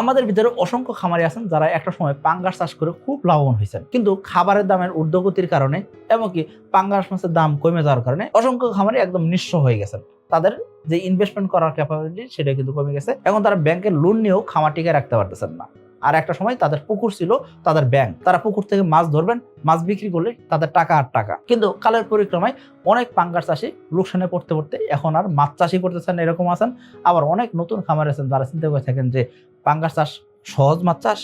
আমাদের ভিতরে অসংখ্য খামারি আছেন যারা একটা সময় পাঙ্গাস চাষ করে খুব লাভবান হয়েছেন। কিন্তু খাবারের দামের ঊর্ধ্বগতির কারণে এমনকি পাঙ্গাস মাছের দাম কমে যাওয়ার কারণে অসংখ্য খামারি একদম নিঃস্ব হয়ে গেছেন। তাদের যে ইনভেস্টমেন্ট করার ক্যাপাবিলিটি সেটা কিন্তু কমে গেছে এখন তারা ব্যাংকের লোন নিয়েও খামার টিকে রাখতে পারতেছেন না। আর একটা সময় তাদের পুকুর ছিল, তাদের ব্যাংক তারা পুকুর থেকে মাছ ধরবেন, মাছ বিক্রি করলে তাদের টাকা আর টাকা। কিন্তু কালের পরিক্রমায় অনেক পাঙ্গাস চাষি লোকসানে পড়তে পড়তে এখন আর মাছ চাষি করতেছেন, এরকম আছেন। আবার অনেক নতুন খামার আছেন যারা চিন্তা করে থাকেন যে পাঙ্গার চাষ সহজ মাছ চাষ,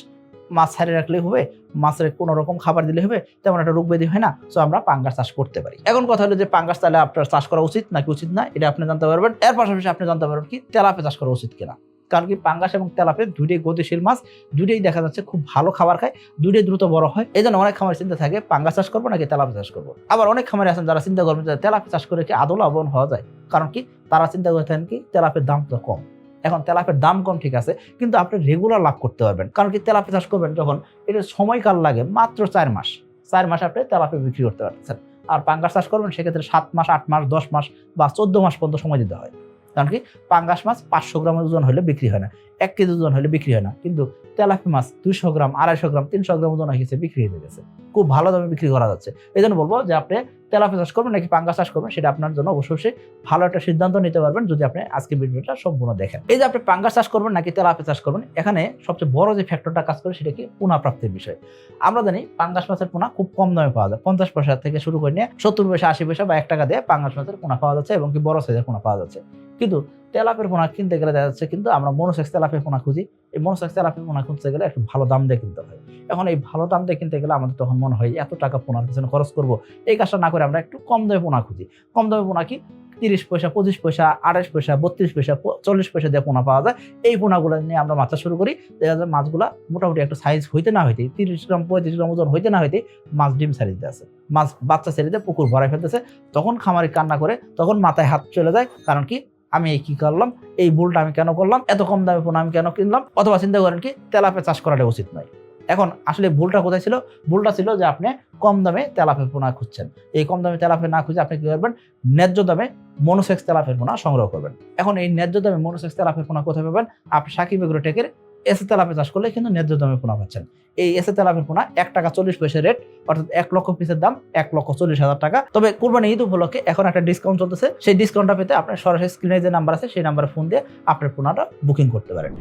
মাছ ছাড়িয়ে রাখলেই হবে, মাছের কোনো রকম খাবার দিলে হবে, তেমন একটা রোগ ব্যাধি হয় না। সো আমরা পাঙ্গাস চাষ করতে পারি। এখন কথা হলো যে পাঙ্গাস তাহলে আপনার চাষ করা উচিত নাকি উচিত না, এটা আপনি জানতে পারবেন। এর পাশাপাশি আপনি জানতে পারবেন কি তেলাপে চাষ করা উচিত কিনা। কারণ কি পাঙ্গাস এবং তেলাপে দুইটাই গতিশীল মাছ দুটোই দেখা যাচ্ছে খুব ভালো খাবার খায় দুটোই দ্রুত বড় হয়। এই জন্য অনেক খামার চিন্তা থাকে, পাঙ্গাস চাষ করব নাকি তেলাপে চাষ করব? আবার অনেক খামারে আছেন যারা চিন্তা করবেন যে তেলাপে চাষ করে কি আদৌ লাভবান হওয়া যায়? কারণ কি তারা চিন্তা করে থাকেন কি তেলাপের দাম তো কম। এখন তেলাপের দাম কম ঠিক আছে, কিন্তু আপনি রেগুলার লাভ করতে পারবেন। কারণ কি তেলাপে চাষ করবেন যখন এটা সময়কাল লাগে মাত্র চার মাস। চার মাস আপনি তেলাপে বিক্রি করতে পারছেন। আর পাঙ্গাস চাষ করবেন সেক্ষেত্রে সাত মাস, আট মাস, দশ মাস বা চোদ্দ মাস পর্যন্ত সময় দিতে হয়। কারণ কি পাঙ্গাস মাছ পাঁচশো গ্রাম ওজন হলে বিক্রি হয় না। এক কেজি ওজন হলে বিক্রি হয় না। কিন্তু তেলাপি মাছ দুইশো গ্রাম, আড়াইশো গ্রাম, তিনশো গ্রাম ওজন হয়ে গেছে, বিক্রি হয়ে গেছে। খুব ভালো দামে বিক্রি করা যাচ্ছে। এই জন্য বলব যে আপনি তেলাপি চাষ করবেন নাকি পাঙ্গাস চাষ করবেন, সেটা আপনার জন্য অবশ্যই ভালো একটা সিদ্ধান্ত নিতে পারবেন যদি আপনি আজকে ভিডিওটা সম্পূর্ণ দেখেন। এই যে আপনি পাঙ্গাস চাষ করবেন নাকি তেলাপি চাষ করবেন, এখানে সবচেয়ে বড় যে ফ্যাক্টরটা কাজ করে সেটা কি পুনা প্রাপ্তির বিষয়। আমরা জানি পাঙ্গাস মাছের পোনা খুব কম দামে পাওয়া যায়। পঞ্চাশ পয়সা থেকে শুরু করে নিয়ে সত্তর পয়সা, আশি পয়সা বা এক টাকা দিয়ে পাঙ্গাস মাছের পোনা পাওয়া যাচ্ছে এবং কি বড় সাইজের পোনা পাওয়া যাচ্ছে। কিন্তু তেলাপের পোনা কিনতে গেলে দেখা যাচ্ছে কিন্তু আমরা মনোসেক্স তেলাপের পোনা খুঁজি। এই মনোসেক্স তেলাপের পোনা খুঁজতে গেলে একটু ভালো দাম দিয়ে কিনতে হয়। এখন এই ভালো দাম দিয়ে কিনতে গেলে আমাদের তখন মনে হয় এত টাকা পোনার পিছনে খরচ করব। এই কাজটা না করে আমরা একটু কম দামে পোনা খুঁজি। কম দামে পোনা কি? তিরিশ পয়সা, পঁচিশ পয়সা আঠাশ পয়সা, বত্রিশ পয়সা চল্লিশ পয়সা দিয়ে পোনা পাওয়া যায়। এই পোনাগুলো নিয়ে আমরা মাছ শুরু করি। দেখা যায় মাছগুলা মোটামুটি একটা সাইজ হইতে না হইতে তিরিশ গ্রাম, পঁয়ত্রিশ গ্রাম ওজন হইতে না হইতে মাছ ডিম দিতে আছে মাছ বাচ্চা ছেড়ে দিয়ে পুকুর ভরাই ফেলতেছে। তখন খামারি কান্না করে, তখন মাথায় হাত চলে যায়। কারণ কি? আমি কি করলাম? এই ভুলটা আমি কেন করলাম? এত কম দামে পোনা আমি কেন কিনলাম? অথবা চিন্তা করেন কি তেলাপে চাষ করাটা উচিত নয়। এখন আসলে ভুলটা কোথায় ছিল? ভুলটা ছিল যে আপনি কম দামে তেলাপে পোনা খুঁজছেন। এই কম দামে তেলাপে না খুঁজে আপনি কী করবেন? ন্যায্য দামে মনোসেক্স তেলাপের পোনা সংগ্রহ করবেন। এখন এই ন্যায্য দামে মনোসেক্স তেলাপের পোনা কোথায় পাবেন? আপনি সাকিব এগ্রোটেকের এসে তেলাপে চাষ করলে কিন্তু ন্যায্য দামে পোনা পাচ্ছেন। এই এসে তেলাপের পোনা এক টাকা চল্লিশ পয়সা রেট অর্থাৎ এক লক্ষ পিসের দাম এক লক্ষ চল্লিশ হাজার টাকা। তবে কোরবানি ঈদ উপলক্ষে এখন একটা ডিসকাউন্ট চলতেছে। সেই ডিসকাউন্টটা পেতে আপনার সরাসরি স্ক্রিনে যে নাম্বার আছে, সেই নাম্বারে ফোন দিয়ে আপনার পোনাটা বুকিং করতে পারেন।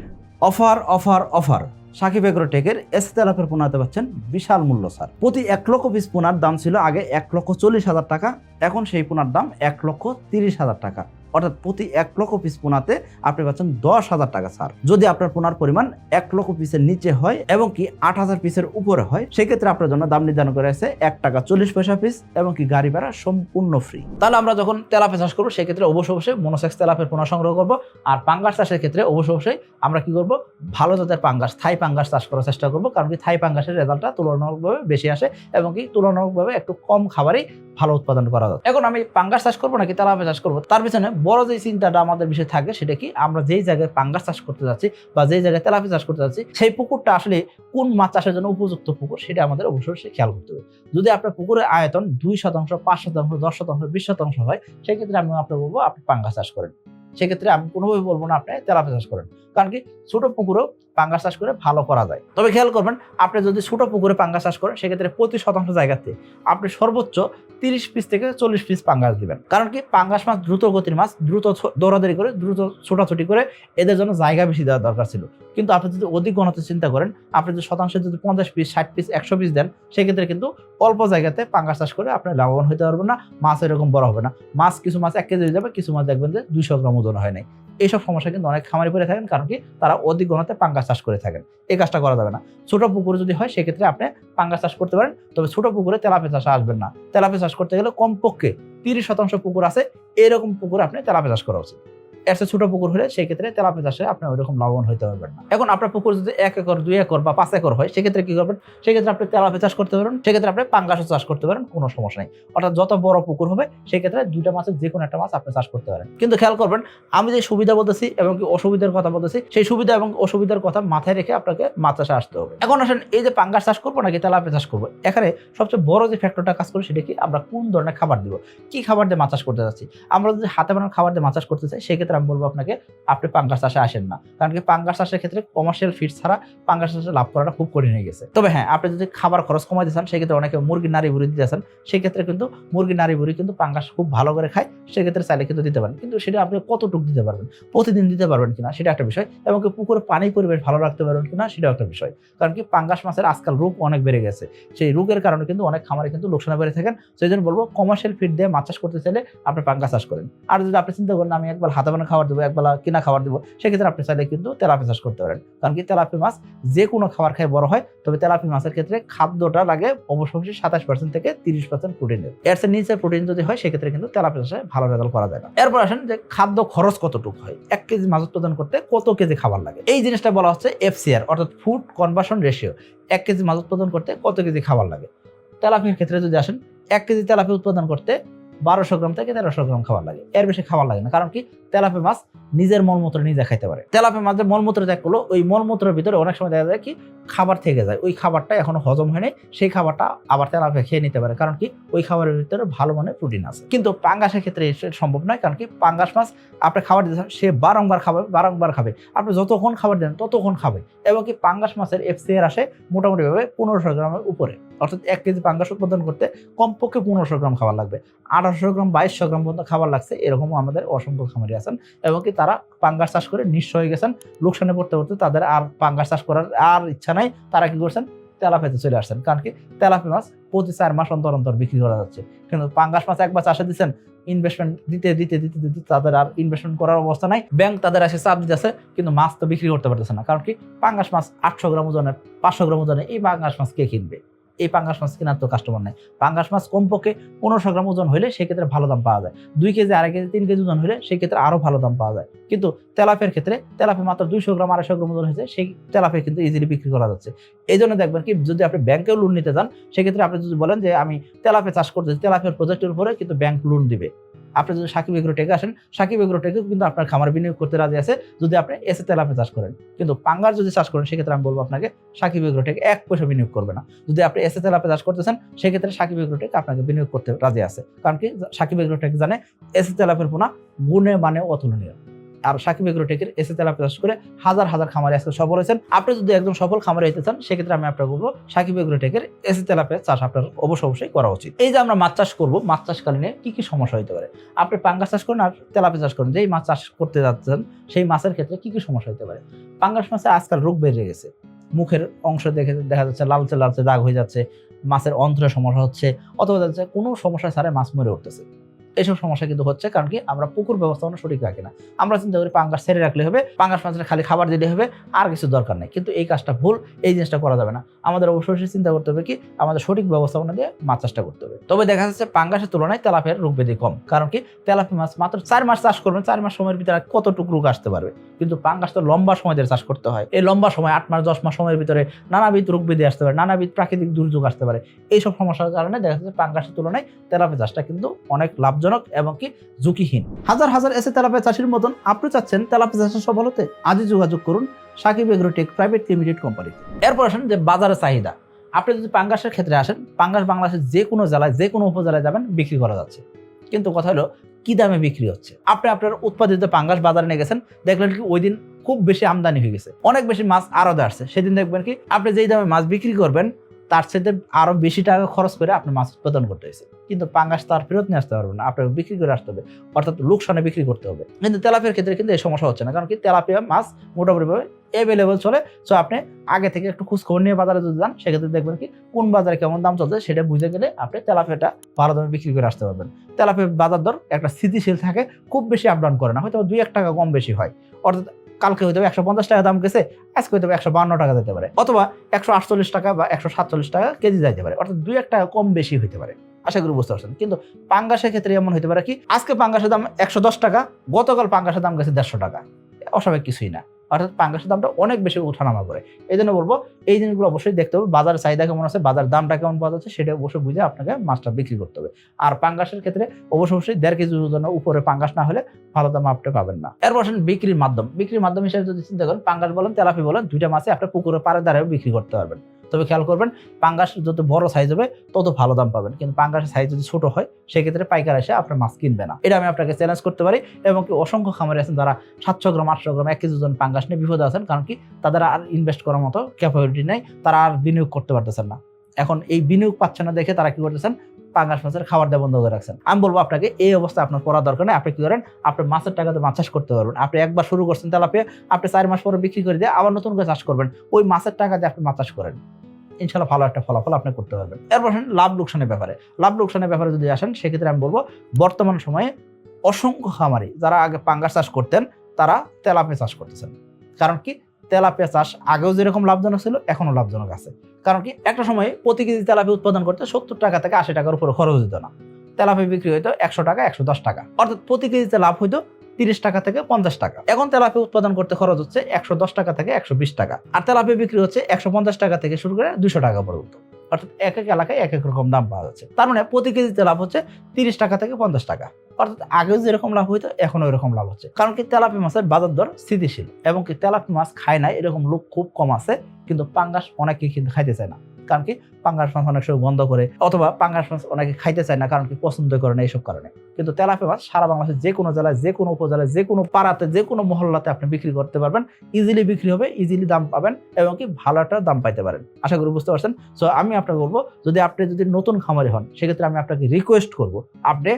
Offer offer offer. সাকিব এগ্রোটেকের এস তেলাপের পোনাতে পাচ্ছেন বিশাল মূল্য ছাড় প্রতি এক লক্ষ পিস পোনার দাম ছিল আগে এক লক্ষ চল্লিশ হাজার টাকা, এখন সেই পোনার দাম এক লক্ষ তিরিশ হাজার টাকা। অর্থাৎ প্রতি এক লক্ষ পিস পোনাতে আপনি পাচ্ছেন দশ হাজার টাকা ছাড় যদি আপনার পোনার পরিমাণ এক লক্ষ পিসের নিচে হয় এবং কি আট হাজার পিসের উপরে হয়, সেক্ষেত্রে আপনার জন্য দাম নির্ধারণ করে আছে এক টাকা চল্লিশ পয়সা পিস এবং কি গাড়ি ভাড়া সম্পূর্ণ ফ্রি তাহলে আমরা যখন তেলাপে চাষ করব, সেক্ষেত্রে অবশ্যই অবশ্যই মনোসেক্স তেলাপের পোনা সংগ্রহ করব। আর পাঙ্গাস চাষের ক্ষেত্রে অবশ্যই অবশ্যই আমরা কি করব, ভালো জাতের পাঙ্গাস, থাই পাঙ্গাস চাষ করার চেষ্টা করব। কারণ কি থাই পাঙ্গাসের রেজাল্টটা তুলনামূলকভাবে বেশি আসে এবং কি তুলনামূলকভাবে একটু কম খাবারই ভালো উৎপাদন করা যায়। এখন আমি পাঙ্গাস চাষ করব নাকি তেলাপে চাষ করব, তার পিছনে বড় যে চিন্তাটা আমাদের বিষয়ে থাকে সেটা কি? আমরা যেই জায়গায় পাঙ্গাস চাষ করতে যাচ্ছি বা যেই জায়গায় তেলাপি চাষ করতে যাচ্ছি, সেই পুকুরটা আসলে কোন মাছ চাষের জন্য উপযুক্ত পুকুর সেটা আমাদের অবশ্যই অবশ্যই খেয়াল করতে হবে। যদি আপনার পুকুরের আয়তন দুই শতাংশ, পাঁচ শতাংশ, দশ শতাংশ, বিশ শতাংশ হয়, সেক্ষেত্রে আমি আপনাকে বলব আপনি পাঙ্গাস চাষ করেন। সেক্ষেত্রে আমি কোনোভাবে বলব না আপনি তেলাপি চাষ করেন। কারণ কি? ছোট পুকুরেও পাঙ্গাস চাষ করে ভালো করা যায়। তবে খেয়াল করবেন, আপনি যদি ছোট পুকুরে পাঙ্গাস চাষ করেন, সেক্ষেত্রে প্রতি শতাংশ জায়গাতে আপনি সর্বোচ্চ তিরিশ পিস থেকে চল্লিশ পিস পাঙ্গাস দিবেন। কারণ কি? পাঙ্গাস মাছ দ্রুত গতির মাছ, দ্রুত দৌড়াদৌড়ি করে, দ্রুত ছোটাছুটি করে এদের জন্য জায়গা বেশি দেওয়া দরকার ছিল। কিন্তু আপনি যদি অধিক ঘনত্ব চিন্তা করেন, আপনি যদি শতাংশে যদি পঞ্চাশ পিস ষাট পিস একশো পিস দেন, সেক্ষেত্রে কিন্তু অল্প জায়গাতে পাঙ্গাস চাষ করে আপনি লাভবান হতে পারবেন না, মাছ এরকম বড় হবে না। মাছ কিছু মাছ এক কেজি হয়ে যাবে, কিছু মাছ দেখবেন যে দুইশো গ্রাম ওজন হয় নাই। এইসব সমস্যা কিন্তু অনেক খামারি পরে থাকেন, কারণ কি? তারা অধিক ঘনতে পাঙ্গাস চাষ করে থাকেন। এই কাজটা করা যাবে না। ছোট পুকুর যদি হয়, সেক্ষেত্রে আপনি পাঙ্গাস চাষ করতে পারেন, তবে ছোট পুকুরে তেলাপে চাষ আসবেন না। তেলাপে চাষ করতে গেলে কমপক্ষে তিরিশ শতাংশ পুকুর আছে, এরকম পুকুর আপনি তেলাপে চাষ করা উচিত। এর ছোট পুকুর হলে সেই ক্ষেত্রে তেলাপে চাষে আপনি ওইরকম লাভবান হতে পারবেন না। এখন আপনার পুকুর যদি এক একর, দুই একর বা পাঁচ একর হয়, সেক্ষেত্রে কি করবেন? সেক্ষেত্রে আপনি তেলাপে চাষ করতে পারেন সেক্ষেত্রে আপনি পাঙ্গাসও চাষ করতে পারেন কোনো সমস্যা নেই। অর্থাৎ যত বড় পুকুর হবে, সেক্ষেত্রে দুইটা মাছের যে কোনো একটা মাছ আপনি চাষ করতে পারেন। কিন্তু খেয়াল করবেন, আমি যে সুবিধা বলতেছি এবং কি অসুবিধার কথা বলতেছি, সেই সুবিধা এবং অসুবিধার কথা মাথায় রেখে আপনাকে মাছ চাষে আসতে হবে। এখন আসেন, এই যে পাঙ্গাস চাষ করব নাকি তেলাপে চাষ করব? এখানে সবচেয়ে বড় যে ফ্যাক্টরটা কাজ করে সেটা কি? আমরা কোন ধরনের খাবার দিব? কি খাবার দিয়ে মাছ চাষ করতে যাচ্ছি? আমরা যদি হাতে বানানো খাবার দিয়ে মাছ চাষ করতে চাই, সেক্ষেত্রে আমি বলব আপনাকে, আপনি পাঙ্গাস চাষে আসেন না। কারণ কি পাঙ্গাস চাষের ক্ষেত্রে কমার্শিয়াল ফিড ছাড়া পাঙ্গাস চাষে লাভ করাটা খুব কঠিন হয়ে গেছে। তবে হ্যাঁ আপনি যদি খাবার খরচ কমাইতে চান, সেক্ষেত্রে অনেকে মুরগির নারী বুড়ি দিতে চান, সেক্ষেত্রে কিন্তু মুরগির নারী বুড়ি কিন্তু পাঙ্গাস খুব ভালো করে খায়, সেক্ষেত্রে চাইলে কিন্তু দিতে পারেন। কিন্তু সেটা আপনি কতটুকু দিতে পারবেন, প্রতিদিন দিতে পারবেন কিনা, সেটা একটা বিষয়। এবং পুকুরে পানি পরিবেশ ভালো রাখতে পারবেন কিনা, সেটাও একটা বিষয়। কারণ কি পাঙ্গাস মাছের আজকাল রোগ অনেক বেড়ে গেছে। সেই রোগের কারণে কিন্তু অনেক খামারে কিন্তু লোকসানে বেড়ে থাকেন। সেই জন্য বলব কমার্শিয়াল ফিড দিয়ে মাছ চাষ করতে চাইলে আপনি পাঙ্গাস চাষ করেন। আর যদি আপনি চিন্তা করেন, আমি একবার হাতে বানা খাবার দেবো একবেলা কিনা খাবার দেবো, সেক্ষেত্রে আপনি চাইলে কিন্তু তেলাপি চাষ করতে পারেন। কারণ কি তেলাপি মাছ যে কোনো খাবার খায় বড় হয়, তবে তেলাপি মাছের ক্ষেত্রে খাদ্যটা লাগে অবশ্যই সাতাশ পার্সেন্ট থেকে তিরিশ পার্সেন্ট প্রোটিনের এর। নিচে প্রোটিন যদি হয়, সেক্ষেত্রে কিন্তু তেলাপি চাষে ভালো রেজাল্ট করা যায় না। এরপর আসেন যে খাদ্য খরচ কতটুকু হয়? এক কেজি মাছ উৎপাদন করতে কত কেজি খাবার লাগে? এই জিনিসটা বলা হচ্ছে এফসিআর অর্থাৎ ফুড কনভার্সন রেশিও এক কেজি মাছ উৎপাদন করতে কত কেজি খাবার লাগে? তেলাপির ক্ষেত্রে যদি আসেন, এক কেজি তেলাপি উৎপাদন করতে বারোশো গ্রাম থেকে তেরোশো গ্রাম খাবার লাগে। এর বেশি খাবার লাগে না। কারণ কি? তেলাপি মাছ নিজের মলমূত্র নিজে খাইতে পারে। তেলাপি মাছ যে মলমূত্র ত্যাগ করল, ওই মলমূত্রের ভিতরে অনেক সময় দেখা যায় কি? খাবার থেকে যায়। ওই খাবারটা এখনও হজম হয়নি। সেই খাবারটা আবার তেলাপে খেয়ে নিতে পারে। কারণ কি? ওই খাবারের ভিতরে ভালো মানের প্রোটিন আছে। কিন্তু পাঙ্গাসের ক্ষেত্রে সম্ভব নয়। কারণ কি? পাঙ্গাস মাছ আপনি খাবার দিতে সে বারংবার খাবে বারংবার খাবে। আপনি যতক্ষণ খাবার দেন, ততক্ষণ খাবে। এবং কি পাঙ্গাস মাছের এফসিআর আসে মোটামুটিভাবে পনেরোশো গ্রামের উপরে। অর্থাৎ এক কেজি পাঙ্গাস উৎপাদন করতে কমপক্ষে পনেরোশো গ্রাম খাবার লাগবে। আঠারোশো গ্রাম, বাইশশো গ্রাম পর্যন্ত খাবার লাগছে, এরকমও আমাদের অসংখ্য খামারি আছেন। এবং কি তারা পাঙ্গাস চাষ করে নিঃস্ব হয়ে গেছেন। লোকসানে পড়তে পড়তে তাদের আর পাঙ্গাস চাষ করার আর ইচ্ছা নাই। তারা কি করছেন? তেলাপিতে চলে আসছেন। কারণ কি তেলাপি মাছ প্রতি চার মাস অন্তর অন্তর বিক্রি করা যাচ্ছে। কিন্তু পাঙ্গাস মাছ একবার চাষে দিচ্ছেন ইনভেস্টমেন্ট দিতে দিতে দিতে দিতে তাদের আর ইনভেস্টমেন্ট করার অবস্থা নাই। ব্যাংক তাদের এসে চাপ দিতেছে, কিন্তু মাছ তো বিক্রি করতে পারতেছে না। কারণ কি পাঙ্গাস মাছ আটশো গ্রাম ওজনে পাঁচশো গ্রাম ওজনে এই পাঙ্গাস মাছ কে কিনবে? এই পাঙ্গাস মাছ কেনার তো কাস্টমার নাই। পাঙ্গাস মাছ কমপক্ষে পনেরোশো গ্রাম ওজন হলে সেক্ষেত্রে ভালো দাম পাওয়া যায়। দুই কেজি, আড়াই কেজি, তিন কেজি ওজন হলে সেক্ষেত্রে আরও ভালো দাম পাওয়া যায়। কিন্তু তেলাফের ক্ষেত্রে তেলাফে মাত্র দুইশো গ্রাম, আড়াইশো গ্রাম ওজন হয়েছে, সেই তেলাফে কিন্তু ইজিলি বিক্রি করা যাচ্ছে। এই জন্য দেখবেন কি, যদি আপনি ব্যাংকেও লোন নিতে যান সেক্ষেত্রে আপনি যদি বলেন যে, আমি তেলাফে চাষ করতেছি তেলাপের প্রজেক্টের উপরে কিন্তু ব্যাংক লোন দিবে। আপনি যদি সাকিব এগ্রোটেকে আসেন, সাকিব এগ্রোটেকেও কিন্তু আপনার খামার বিনিয়োগ করতে রাজি আছে। যদি আপনি এসে তেলাপে চাষ করেন, কিন্তু পাঙ্গার যদি চাষ করেন, সেক্ষেত্রে আমি বলব আপনাকে সাকিব এগ্রোটেক এক পয়সা বিনিয়োগ করবে না। যদি আপনি এসে তেলাপে চাষ করতেছেন সেক্ষেত্রে সাকিব এগ্রোটেক আপনাকে বিনিয়োগ করতে রাজি আছে। কারণ কি, সাকিব এগ্রোটেক জানে এসে তেলাপের পোনা গুণে মানে অতুলনীয়। আর সাকিব এগ্রোটেকের এসে তেলাপি চাষ করে হাজার হাজার খামারে আজকে সফল হয়েছেন। আপনি যদি একদম সফল খামারে হতে চান, সেক্ষেত্রে আমি আপনাকে বলব, সাকিব এগ্রোটেকের এসে তেলাপের চাষ আপনার অবশ্যই অবশ্যই করা উচিত। এই যে আমরা মাছ চাষ করব, মাছ চাষকালীনে কি কি সমস্যা হতে পারে? আপনি পাঙ্গাস চাষ করেন আর তেলাপি চাষ করেন। যেই মাছ চাষ করতে যাচ্ছেন, সেই মাছের ক্ষেত্রে কি কি সমস্যা হতে পারে? পাঙ্গাস মাছে আজকাল রোগ বেড়ে গেছে। মুখের অংশ দেখে দেখা যাচ্ছে লালচে লালচে দাগ হয়ে যাচ্ছে, মাছের অন্ত্রের সমস্যা হচ্ছে, অথবা দেখা যাচ্ছে কোনো সমস্যা ছাড়াই মাছ মরে উঠতেছে। এইসব সমস্যা কিন্তু হচ্ছে, কারণ কি আমরা পুকুর ব্যবস্থাপনা সঠিক রাখি না। আমরা চিন্তা করি পাঙ্গাস ছেড়ে রাখলে হবে, পাঙ্গাস মাছের খালি খাবার দিলে হবে, আর কিছু দরকার নেই। কিন্তু এই কাজটা ভুল, এই জিনিসটা করা যাবে না। আমাদের অবশ্যই চিন্তা করতে হবে কি, আমাদের সঠিক ব্যবস্থাপনা দিয়ে মাছ চাষটা করতে হবে। তবে দেখা যাচ্ছে পাঙ্গাসের তুলনায় তেলাপের রোগ ব্যাধি কম, কারণ কি তেলাপি মাছ মাত্র চার মাস চাষ করবেন, চার মাস সময়ের ভিতরে কতটুকু রোগ আসতে পারবে? কিন্তু পাঙ্গাস তো লম্বা সময় ধরে চাষ করতে হয়। এই লম্বা সময়, আট মাস, দশ মাস সময়ের ভিতরে নানাবিধ রোগ ব্যাধি আসতে পারে, নানাবিধ প্রাকৃতিক দুর্যোগ আসতে পারে। এইসব সমস্যার কারণে দেখা যাচ্ছে পাঙ্গাসের তুলনায় তেলাপি চাষটা কিন্তু অনেক লাভজনক এবং কি ঝুঁকিহীন। হাজার হাজার এসে তেলাপি চাষির মতন আপনি চাচ্ছেন তেলাপি চাষের সফল হতে আজই যোগাযোগ করুন সাকিব এগ্রোটেক প্রাইভেট লিমিটেড কোম্পানিতে। এরপর আসেন যে বাজারের চাহিদা। আপনি যদি পাঙ্গাসের ক্ষেত্রে আসেন, পাঙ্গাস বাংলাদেশের যে কোনো জেলায়, যে কোনো উপজেলায় যাবেন, বিক্রি করা যাচ্ছে। কিন্তু কথা হলো, কি দামে বিক্রি হচ্ছে? আপনি আপনার উৎপাদিত পাঙ্গাস বাজারে নিয়ে গেছেন, দেখলেন কি ওই দিন খুব বেশি আমদানি হয়ে গেছে। অনেক বেশি মাছ আরদে আসছে। সেদিন দেখবেন কি, আপনি যেই দামে মাছ বিক্রি করবেন তার সাথে আরও বেশি টাকা খরচ করে আপনি মাছ উৎপাদন করতে হয়েছে। কিন্তু পাঙ্গাস তার ফেরত নিয়ে আসতে পারবেন না, আপনাকে বিক্রি করে আসতে হবে, অর্থাৎ লোকসানে বিক্রি করতে হবে। কিন্তু তেলাপিয়ার ক্ষেত্রে কিন্তু এই সমস্যা হচ্ছে না, কারণ কি তেলাপিয়া মাছ মোটামুটিভাবে অ্যাভেলেবল চলে। সো আপনি আগে থেকে একটু খোঁজ খবর নিয়ে বাজারে যদি যান, সেক্ষেত্রে দেখবেন কি কোন বাজারে কেমন দাম চলছে সেটা বুঝে গেলে আপনি তেলাপিয়াটা ভালো দামে বিক্রি করে আসতে পারবেন। তেলাপিয়া বাজার দর একটা স্থিতিশীল থাকে, খুব বেশি আপ ডাউন করে না, হয়তো দুই এক টাকা কম বেশি হয়। অর্থাৎ কালকে হয়তো একশো পঞ্চাশ টাকা দাম গেছে, আজকে হয়তো একশো বান্ন টাকা যেতে পারে, অথবা একশো আটচল্লিশ টাকা বা একশো সাতচল্লিশ টাকা কেজি যাইতে পারে, অর্থাৎ দুই এক টাকা কম বেশি হইতে পারে। আশা করি বুঝতে পারছেন। কিন্তু পাঙ্গাসের ক্ষেত্রে এমন হতে পারে কি, আজকে পাঙ্গাসের দাম একশো দশ টাকা, গতকাল পাঙ্গাসের দাম গেছে দেড়শো টাকা। অস্বাভাবিক কিছুই না। অর্থাৎ পাঙ্গাসের দামটা অনেক বেশি ওঠানামা করে। এই জন্য বলব, এই জিনিসগুলো অবশ্যই দেখতে হবে। বাজার চাহিদা কেমন আছে, বাজার দামটা কেমন পাওয়া যাচ্ছে, সেটা অবশ্যই বুঝে আপনাকে মাছটা বিক্রি করতে হবে। আর পাঙ্গাসের ক্ষেত্রে অবশ্যই অবশ্যই দেড় কেজি ওজন উপরে পাঙ্গাস না হলে ভালো দাম আপনি পাবেন না। এরপর আসেন বিক্রির মাধ্যম। বিক্রির মাধ্যম হিসেবে যদি চিন্তা করেন, পাঙ্গাস বলেন, তেলাপি বলেন, দুইটা মাছে আপনি পুকুরে পাড়ে দাঁড়িয়ে বিক্রি করতে পারবেন। তবে খেয়াল করবেন, পাঙ্গাস যত বড় সাইজ হবে, তত ভালো দাম পাবেন। কিন্তু পাঙ্গাসের সাইজ যদি ছোট হয়, সেক্ষেত্রে পাইকার এসে আপনার মাছ কিনবে না। এটা আমি আপনাকে চ্যালেঞ্জ করতে পারি এবং কি অসংখ্য খামারি আছেন যারা সাতশো গ্রাম, আটশো গ্রাম, এক কেজি ওজন পাঙ্গাস নিয়ে বিপদে আছেন। কারণ কি, তাদের আর ইনভেস্ট করার মতো ক্যাপাবিলিটি নেই, তারা আর বিনিয়োগ করতে পারতেছেন না। এখন এই বিনিয়োগ পাচ্ছে না দেখে তারা কি করতেছেন? পাঙ্গাস মাছের খাবার দেওয়া বন্ধ করে রাখছেন। আমি বলব আপনাকে, এই অবস্থা আপনার করার দরকার নেই। আপনি কি করেন? আপনি মাছের টাকাতে মাছ চাষ করতে পারবেন। আপনি একবার শুরু করছেন তেলাপিয়া, আপনি চার মাস পরে বিক্রি করে দিয়ে আবার নতুন করে চাষ করবেন। ওই মাছের টাকা দিয়ে আপনি মাছ চাষ করেন। ইনশাল্লাহ ভালো একটা ফলাফল আপনি করতে পারবেন। এরপর আসেন লাভ লোকসানের ব্যাপারে। লাভ লোকসানের ব্যাপারে যদি আসেন, সেক্ষেত্রে আমি বলব, বর্তমান সময়ে অসংখ্য খামারি, যারা আগে পাঙ্গাস চাষ করতেন, তারা তেলাপিয়া চাষ করতেছেন। কারণ কি? তেলাপিয়া চাষ আগেও যেরকম লাভজনক ছিল, এখনও লাভজনক আছে। কারণ কি, একটা সময়ে প্রতি কেজি তেলাপিয়া উৎপাদন করতে সত্তর টাকা থেকে আশি টাকার উপরে খরচ হতো না। তেলাপিয়া বিক্রি হইতো একশো টাকা, একশো দশ টাকা। অর্থাৎ প্রতি কেজিতে লাভ হইতো তিরিশ টাকা থেকে পঞ্চাশ টাকা। এখন তেলাপিয়া উৎপাদন করতে খরচ হচ্ছে একশো দশ টাকা থেকে একশো বিশ টাকা। আর তেলাপিয়া বিক্রি হচ্ছে একশো পঞ্চাশ টাকা থেকে শুরু করে দুশো টাকা পর্যন্ত। অর্থাৎ এক এক এলাকায় এক এক রকম দাম পাওয়া যাচ্ছে। তার মানে প্রতি কেজিতে লাভ হচ্ছে তিরিশ টাকা থেকে পঞ্চাশ টাকা। অর্থাৎ আগেও যেরকম লাভ হইতো এখনও এরকম লাভ হচ্ছে। কারণ কি তেলাপি মাছের বাজার দর স্থিতিশীল এবং কি তেলাপি মাছ খায় না এরকম লোক খুব কম আছে, কিন্তু পাঙ্গাস অনেকে কিন্তু খাইতে চায় না। কারণ কি পাঙ্গাস মাছ অনেক সময় বন্ধ করে, অথবা পাঙ্গাস মাছ অনেকে খাইতে চায় না, কারণ কি পছন্দ করে না এইসব কারণে। কিন্তু তেলাপি মাছ সারা বাংলাদেশের যে কোনো জেলায়, যে কোনো উপজেলায়, যে কোনো পাড়াতে, যে কোনো মহল্লাতে আপনি বিক্রি করতে পারবেন। ইজিলি বিক্রি হবে ইজিলি দাম পাবেন এবং কি ভালো একটা দাম পাইতে পারেন। আশা করি বুঝতে পারছেন? সো আমি আপনাকে বলব, যদি আপনি যদি নতুন খামারি হন, সেক্ষেত্রে আমি আপনাকে রিকোয়েস্ট করব, আপনি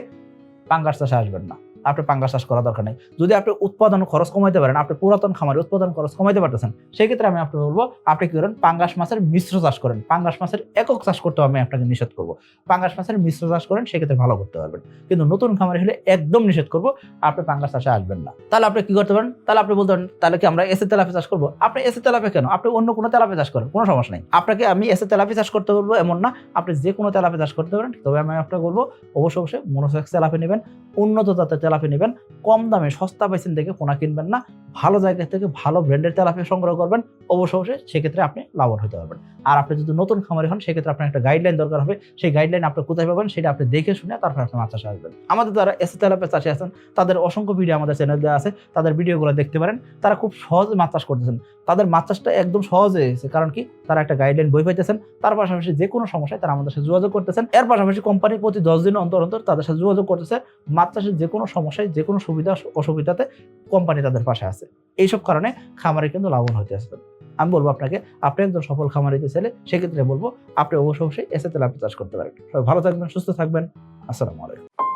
পাঙ্গাস চাষে আসবেন না। আপনি পাঙ্গাস চাষ করা দরকার নেই। যদি আপনি উৎপাদন খরচ কমাইতে পারেন, আপনি পুরাতন খামারে উৎপাদন খরচ কমাইতে পারতেছেন, সেক্ষেত্রে আমি আপনাকে বলব, আপনি কি করেন, পাঙ্গাস মাছের মিশ্র চাষ করেন। পাঙ্গাস মাছের একক চাষ করতে আমি আপনাকে নিষেধ করব। পাঙ্গাস মাছের মিশ্র চাষ করেন, সেক্ষেত্রে ভালো করতে পারবেন। কিন্তু নতুন খামারে হলে একদম নিষেধ করব, আপনি পাঙ্গাস চাষে আসবেন না। তাহলে আপনি কি করতে পারেন? তাহলে আপনি বলতে পারেন, তাহলে কি আমরা এসে তেলাপি চাষ করব? আপনি এসে তেলাপি কেন? আপনি অন্য কোনো তেলাপি চাষ করেন, কোনো সমস্যা নেই। আপনাকে আমি এসে তেলাপি চাষ করতে বলব এমন না, আপনি যে কোনো তেলাপি চাষ করতে পারেন। তবে আমি আপনাকে বলব অবশ্য অবশ্যই মনোসেক্স তেলাপি নেবেন, উন্নত জাতের তেলাপি নেবেন কম দামে সস্তা পাইছেন দেখে পোনা কিনবেন না। ভালো জায়গা থেকে ভালো ব্র্যান্ডের তেলাপি সংগ্রহ করবেন অবশ্যই অবশ্যই সেক্ষেত্রে আপনি লাভবান হতে পারবেন। আর আপনি যদি নতুন খামারি হন, সেক্ষেত্রে আপনার একটা গাইডলাইন দরকার হবে। সেই গাইডলাইন আপনি কোথায় পাবেন সেটা আপনি দেখে শুনে তারপর আপনি মাছ চাষে আসবেন আমাদের যারা এসে তেলাপি চাষে আছেন, তাদের অসংখ্য ভিডিও আমাদের চ্যানেল দেওয়া আছে। তাদের ভিডিওগুলো দেখতে পারেন। তারা খুব সহজে মাছ চাষ করতেছেন। তাদের মাছ চাষটা একদম সহজ হয়ে গেছে কারণ কি? তারা একটা গাইডলাইন বই পাইতেছেন। তার পাশাপাশি যে কোনো সমস্যায় তারা আমাদের সাথে যোগাযোগ করতেছেন। এর পাশাপাশি কোম্পানি প্রতি দশ দিন অন্তর অন্তর তাদের সাথে যোগাযোগ করতেছে। মাছ চাষের যে কোনো সমস্যায়, যে কোনো সুবিধা অসুবিধাতে কোম্পানি তাদের পাশে আছে। এইসব কারণে খামারে কিন্তু লাভবান হতে আসবে। আমি বলব আপনাকে, আপনি একজন সফল খামারিতে ছেলে, সেক্ষেত্রে বলব আপনি অবশ্য অবশ্যই এসে তেলাপি চাষ করতে পারেন। সবাই ভালো থাকবেন, সুস্থ থাকবেন। আসসালামু আলাইকুম।